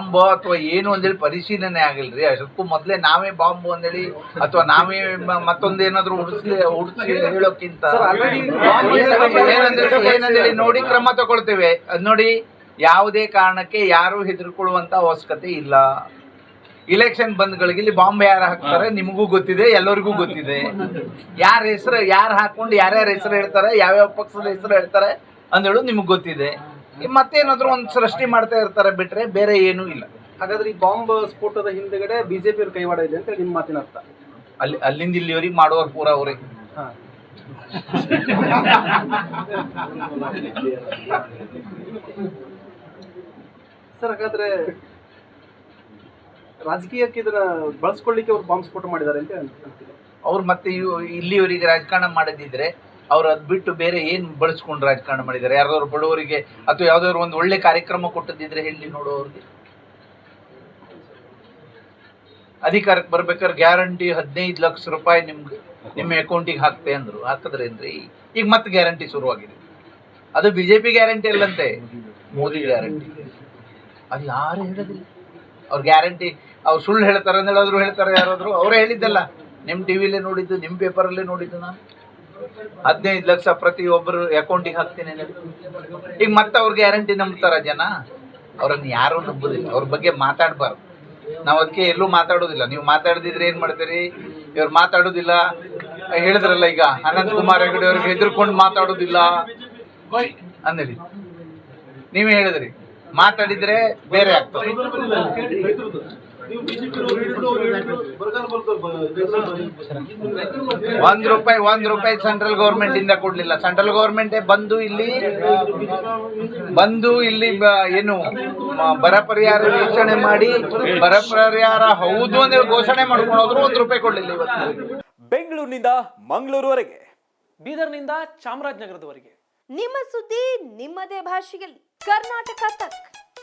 Bomb ಅಥವಾ ಏನು ಅಂತೇಳಿ ಪರಿಶೀಲನೆ ಆಗಿಲ್ರಿ ಅಷ್ಟಕ್ಕೂ ಮೊದಲೇ ನಾವೇ ಬಾಂಬ್ ಅಂತೇಳಿ ಅಥವಾ ನಾವೇ ಮತ್ತೊಂದೇನಾದ್ರೂ ಉಡಿಸ್ಲಿ ಉಡಿಸಿ ಹೇಳೋಕ್ಕಿಂತ ಏನಂದೇಳಿ ನೋಡಿ ಕ್ರಮ ತಗೊಳ್ತೇವೆ. ಅದ್ ನೋಡಿ ಯಾವುದೇ ಕಾರಣಕ್ಕೆ ಯಾರು ಹೆದರ್ಕೊಳ್ಳುವಂತ ಅವಶ್ಯಕತೆ ಇಲ್ಲ. ಇಲೆಕ್ಷನ್ ಬಂದ್ಗಳಿಗೆ ಇಲ್ಲಿ ಬಾಂಬ್ ಯಾರು ಹಾಕ್ತಾರೆ ನಿಮಗೂ ಗೊತ್ತಿದೆ ಎಲ್ಲರಿಗೂ ಗೊತ್ತಿದೆ. ಯಾರ ಹೆಸರು ಯಾರು ಹಾಕೊಂಡು ಯಾರ್ಯಾರ ಹೆಸರು ಹೇಳ್ತಾರೆ ಯಾವ್ಯಾವ ಪಕ್ಷದ ಹೆಸರು ಹೇಳ್ತಾರೆ ಅಂದೇಳು ನಿಮ್ಗೆ ಗೊತ್ತಿದೆ. ಮತ್ತೇನಾದ್ರೂ ಒಂದು ಸೃಷ್ಟಿ ಮಾಡ್ತಾ ಇರ್ತಾರೆ ಬಿಟ್ರೆ ಬೇರೆ ಏನೂ ಇಲ್ಲ. ಹಾಗಾದ್ರೆ ಈ ಬಾಂಬ್ ಸ್ಫೋಟದ ಹಿಂದೆಗಡೆ ಬಿಜೆಪಿ ಅವ್ರ ಕೈವಾಡ ಇದೆ ಅಂತ ನಿಮ್ಮ ಮಾತಿನ ಅರ್ಥ. ಅಲ್ಲಿ ಅಲ್ಲಿಂದ ಇಲ್ಲಿವರೆಗೆ ಮಾಡುವ ಪೂರ ಅವರೇ. ಹಾ. ಸರ್ ಹಾಗಾದ್ರೆ ರಾಜಕೀಯಕ್ಕೆ ಇದನ್ನ ಬಳಸ್ಕೊಳ್ಳಿಕ್ಕೆ ಅವ್ರು ಬಾಂಬ್ ಸ್ಫೋಟ ಮಾಡಿದ್ದಾರೆ ಅಂತ ಅವ್ರು ಮತ್ತೆ ಇಲ್ಲಿವರೆಗೆ ರಾಜಕಾರಣ ಮಾಡದಿದ್ರೆ ಅವ್ರು ಅದ್ ಬಿಟ್ಟು ಬೇರೆ ಏನ್ ಬಳಸ್ಕೊಂಡು ರಾಜಕಾರಣ ಮಾಡಿದ್ದಾರೆ? ಯಾರಾದ್ರು ಬಡವರಿಗೆ ಅಥವಾ ಯಾವ್ದಾದ್ರು ಒಂದು ಒಳ್ಳೆ ಕಾರ್ಯಕ್ರಮ ಕೊಟ್ಟದಿದ್ರೆ ಹೇಳಿ ನೋಡೋರಿಗೆ ಅಧಿಕಾರಕ್ಕೆ ಬರ್ಬೇಕಾದ್ರೆ ಗ್ಯಾರಂಟಿ ಹದಿನೈದು ಲಕ್ಷ ರೂಪಾಯಿ ನಿಮ್ಗೆ ನಿಮ್ಮ ಅಕೌಂಟಿಗೆ ಹಾಕ್ತೆ ಅಂದ್ರು. ಹಾಕಿದ್ರೇನ್ರಿ ಈಗ ಮತ್ತೆ ಗ್ಯಾರಂಟಿ ಶುರುವಾಗಿದೆ. ಅದು ಬಿಜೆಪಿ ಗ್ಯಾರಂಟಿ ಅಲ್ಲಂತೆ. ಮೋದಿ ಗ್ಯಾರಂಟಿ. ಅದು ಯಾರು ಹೇಳೋದಿಲ್ಲ. ಅವ್ರ ಗ್ಯಾರಂಟಿ, ಅವ್ರು ಸುಳ್ಳು ಹೇಳ್ತಾರೆ ಅಂತ ಹೇಳಿದ್ರು ಹೇಳ್ತಾರೆ ಯಾರಾದ್ರು. ಅವರೇ ಹೇಳಿದ್ದಲ್ಲ. ನಿಮ್ಮ ಟಿವಿಲೇ ನೋಡಿದ್ದು ನಿಮ್ಮ ಪೇಪರಲ್ಲೇ ನೋಡಿದ್ದು ನಾನು. ಹದಿನೈದು ಲಕ್ಷ ಪ್ರತಿ ಒಬ್ಬರು ಅಕೌಂಟಿಗೆ ಹಾಕ್ತೀನಿ ಈಗ ಮತ್ತೆ ಅವ್ರ ಗ್ಯಾರಂಟಿ ನಂಬ್ತಾರ ಜನ? ಅವ್ರನ್ನ ಯಾರು ನಂಬುದಿಲ್ಲ. ಅವ್ರ ಬಗ್ಗೆ ಮಾತಾಡಬಾರ್ದು. ನಾವು ಅದಕ್ಕೆ ಎಲ್ಲೂ ಮಾತಾಡೋದಿಲ್ಲ. ನೀವು ಮಾತಾಡದಿದ್ರೆ ಏನ್ ಮಾಡ್ತೀರಿ? ಇವ್ರು ಮಾತಾಡೋದಿಲ್ಲ. ಹೇಳಿದ್ರಲ್ಲ ಈಗ, ಅನಂತ್ ಕುಮಾರ್ ಹೆಗಡೆ ಅವ್ರಿಗೆ ಹೆದರ್ಕೊಂಡು ಮಾತಾಡೋದಿಲ್ಲ. ಅಂದೇಳಿ ನೀವೇ ಹೇಳಿದ್ರಿ. ಮಾತಾಡಿದ್ರೆ ಬೇರೆ ಆಗ್ತದೆ. ಒಂದ್ ರೂಪಾಯಿ ಒಂದ್ ರೂಪಾಯಿ ಸೆಂಟ್ರಲ್ ಗೌರ್ಮೆಂಟ್ ಇಂದ ಕೊಡ್ಲಿಲ್ಲ. ಸೆಂಟ್ರಲ್ ಗೌರ್ಮೆಂಟ್ ಬಂದು ಇಲ್ಲಿ ಬಂದು ಇಲ್ಲಿ ಏನು ಬರ ಪರಿಹಾರ ವೀಕ್ಷಣೆ ಮಾಡಿ ಬರ ಪರಿಹಾರ ಹೌದು ಅಂತ ಘೋಷಣೆ ಮಾಡ್ಕೊಂಡು ಹೋದ್ರು ಒಂದ್ ರೂಪಾಯಿ ಕೊಡ್ಲಿಲ್ಲ ಇವತ್ತು. ಬೆಂಗಳೂರಿನಿಂದ ಮಂಗಳೂರುವರೆಗೆ ಬೀದರ್ನಿಂದ ಚಾಮರಾಜನಗರದವರೆಗೆ. ನಿಮ್ಮ ಸುದ್ದಿ ನಿಮ್ಮದೇ ಭಾಷೆಯಲ್ಲಿ. ಕರ್ನಾಟಕ ತಕ್.